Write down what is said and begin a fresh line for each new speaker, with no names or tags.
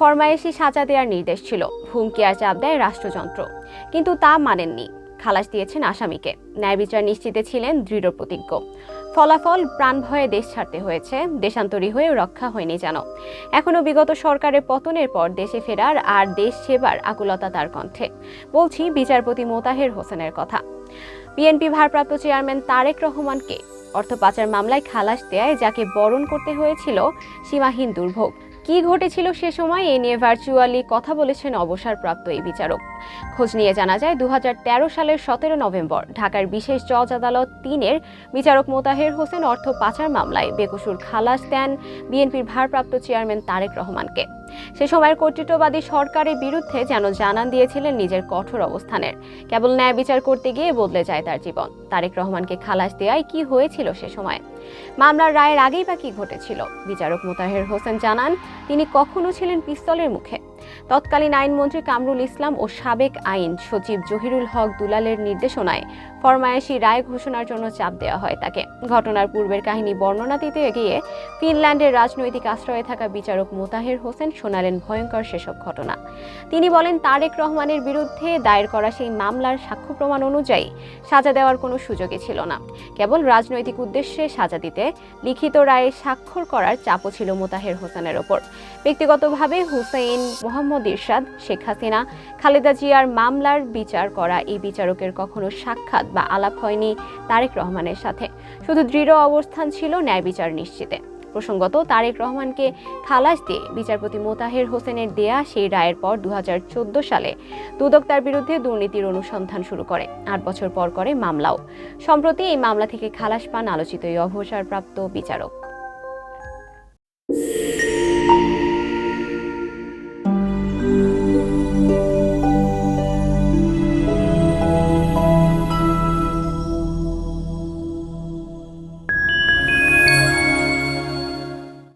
ফরমায়েশি সাজা দেওয়ার নির্দেশ ছিল। হুমকি আর চাপ দেয় রাষ্ট্রযন্ত্র। কিন্তু তা মানেননি। খালাস দিয়েছেন আসামিকে। ন্যায় বিচার নিশ্চিতে ছিলেন দৃঢ় প্রতিজ্ঞ। ফলাফল প্রাণ ভয়ে দেশ ছাড়তে হয়েছে, দেশান্তরী হয়ে রক্ষা হয়নি যেন। এখনও বিগত সরকারের পতনের পর দেশে ফেরার আর দেশ সেবার আকুলতা তার কণ্ঠে। বলছি, বিচারপতি মোতাহের হোসেনের কথা। বিএনপি ভারপ্রাপ্ত চেয়ারম্যান তারেক রহমানকে অর্থ পাচার মামলায় খালাস দেয় যাকে বরণ করতে হয়েছিল সীমাহীন দুর্ভোগ। কি ঘটেছিল সে সময়, এ নিয়ে ভার্চুয়ালি কথা বলেছেন অবসরপ্রাপ্ত এই বিচারক। খোঁজ নিয়ে জানা যায় দু হাজার তেরো সালের সতেরো নভেম্বর, ঢাকার বিশেষ জজ আদালত তিনের বিচারক মোতাহের হোসেন অর্থ পাচার মামলায় বেকসুর খালাস দেন বিএনপির ভারপ্রাপ্ত চেয়ারম্যান তারেক রহমানকে। সে সময়ের কর্তৃত্ববাদী সরকারের বিরুদ্ধে যেন জানান দিয়েছিলেন নিজের কঠোর অবস্থানের। কেবল ন্যায় বিচার করতে গিয়ে বদলে যায় তার জীবন। তারেক রহমানকে খালাস দেওয়ায় কি হয়েছিল সে সময়? মামলার রায়ের আগেই বা কি ঘটেছিল? বিচারক মোতাহের হোসেন জানান, তিনি কখনো ছিলেন পিস্তলের মুখে। তৎকালীন আইনমন্ত্রী কামরুল ইসলাম ও সাবেক আইন সচিব জহিরুল হক দুলালের নির্দেশনায় ফরমায়েশি রায় ঘোষণার জন্য চাপ দেওয়া হয় তাকে। ঘটনার পূর্বের কাহিনী বর্ণনা দিতে গিয়ে ফিনল্যান্ডের রাজনৈতিক আশ্রয়ে থাকা বিচারক মোতাহের হোসেন শোনালেন ভয়ঙ্কর সেসব ঘটনা। তিনি বলেন, তারেক রহমানের বিরুদ্ধে দায়ের করা সেই মামলার সাক্ষ্য প্রমাণ অনুযায়ী সাজা দেওয়ার কোনো সুযোগই ছিল না। কেবল রাজনৈতিক উদ্দেশ্যে সাজা দিতে লিখিত রায়ে স্বাক্ষর করার চাপও ছিল মোতাহের হোসেনের ওপর। ব্যক্তিগতভাবে হুসেইন মোহাম্মদ ইরশাদ, শেখ হাসিনা, খালেদা জিয়ার মামলার বিচার করা এই বিচারকের কখনো সাক্ষাৎ বা আলাপ হয়নি তারেক রহমানের সাথে। শুধু দৃঢ় অবস্থান ছিল ন্যায় বিচার নিশ্চিতে। প্রসঙ্গত, তারেক রহমানকে খালাস দিয়ে বিচারপতি মোতাহের হোসেনের দেয়া সেই রায়ের পর দু হাজার চোদ্দ সালে দুদক তার বিরুদ্ধে দুর্নীতির অনুসন্ধান শুরু করে, আট বছর পর করে মামলাও। সম্প্রতি এই মামলা থেকে খালাস পান আলোচিত এই অবসরপ্রাপ্ত বিচারক।